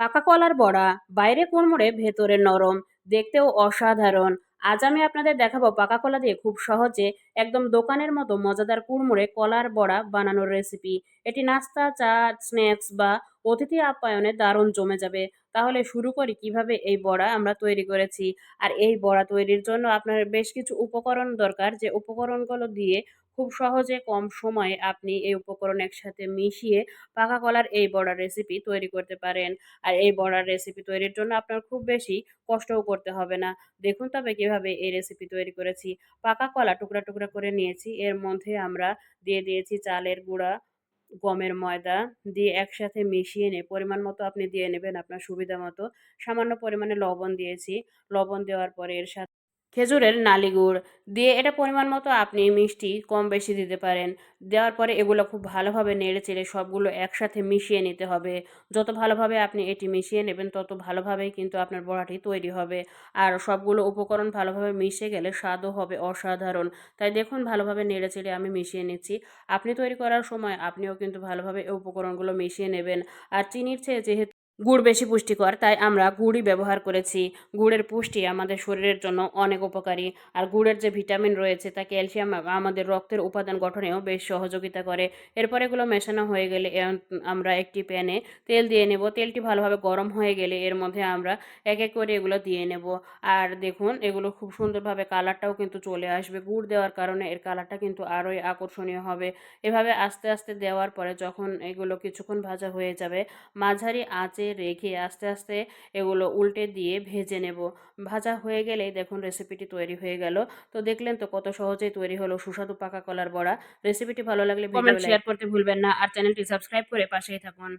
পাকা কলার বড়া, বাইরে কুড়মুড়ে ভেতরে নরম, দেখতেও অসাধারণ। আজ আমি আপনাদের দেখাবো পাকা কলা দিয়ে খুব সহজে একদম দোকানের মতো মজাদার কুড়মুড়ে কলার বড়া বানানোর রেসিপি এটি নাস্তা, চা স্ন্যাক্স বা অতিথি আপ্যায়নে দারুণ জমে যাবে। তাহলে শুরু করি কীভাবে এই বড়া আমরা তৈরি করেছি। আর এই বড়া তৈরির জন্য আপনার বেশ কিছু উপকরণ দরকার। যে উপকরণগুলো দিয়ে খুব সহজে কম সময়ে আপনি এই উপকরণ একসাথে মিশিয়ে পাকা কলার এই বড়ার রেসিপি তৈরি করতে পারেন। আর এই বড়ার রেসিপি তৈরির জন্য আপনার খুব বেশি কষ্টও করতে হবে না। দেখুন তবে কীভাবে এই রেসিপি তৈরি করেছি। পাকা কলা টুকরা টুকরা করে নিয়েছি। এর মধ্যে আমরা দিয়ে দিয়েছি চালের গুঁড়া, গমের ময়দা দিয়ে একসাথে মিশিয়ে নিয়ে পরিমাণ মতো আপনি দিয়ে নেবেন আপনার সুবিধা মতো। সামান্য পরিমাণে লবণ দিয়েছি। লবণ দেওয়ার পরে এর সাথে খেজুরের নালি গুড় দিয়ে এটা পরিমাণ মতো আপনি মিষ্টি কম বেশি দিতে পারেন। দেওয়ার পরে এগুলো খুব ভালোভাবে নেড়ে চেড়ে সবগুলো একসাথে মিশিয়ে নিতে হবে। যত ভালোভাবে আপনি এটি মিশিয়ে নেবেন, তত ভালোভাবেই কিন্তু আপনার বড়াটি তৈরি হবে। আর সবগুলো উপকরণ ভালোভাবে মিশে গেলে স্বাদও হবে অসাধারণ। তাই দেখুন, ভালোভাবে নেড়ে চেড়ে আমি মিশিয়ে নিচ্ছি। আপনি তৈরি করার সময় আপনিও কিন্তু ভালোভাবে উপকরণগুলো মিশিয়ে নেবেন। আর চিনির চেয়ে যেহেতু গুড় বেশি পুষ্টিকর, তাই আমরা গুড়ই ব্যবহার করেছি। গুড়ের পুষ্টি আমাদের শরীরের জন্য অনেক উপকারী। আর গুড়ের যে ভিটামিন রয়েছে, তা ক্যালসিয়াম আমাদের রক্তের উপাদান গঠনেও বেশ সহযোগিতা করে। এরপর এগুলো মেশানো হয়ে গেলে আমরা একটি প্যানে তেল দিয়ে নেব। তেলটি ভালোভাবে গরম হয়ে গেলে, এর মধ্যে আমরা এক এক করে এগুলো দিয়ে নেব। আর দেখুন, এগুলো খুব সুন্দরভাবে কালারটাও কিন্তু চলে আসবে। গুড় দেওয়ার কারণে এর কালারটা কিন্তু আরোই আকর্ষণীয় হবে। এভাবে আস্তে আস্তে দেওয়ার পরে যখন এগুলো কিছুক্ষণ ভাজা হয়ে যাবে, মাঝারি আঁচে রেখে আস্তে আস্তে এগুলো উল্টে দিয়ে ভেজে নেব। ভাজা হয়ে গেলেই দেখুন রেসিপিটি তৈরি হয়ে গেল। তো দেখলেন তো কত সহজেই তৈরি হলো সুস্বাদু পাকা কলার বড়া। রেসিপিটি ভালো লাগলে ভিডিও শেয়ার করতে ভুলবেন না। আর চ্যানেলটি সাবস্ক্রাইব করে পাশেই থাকুন।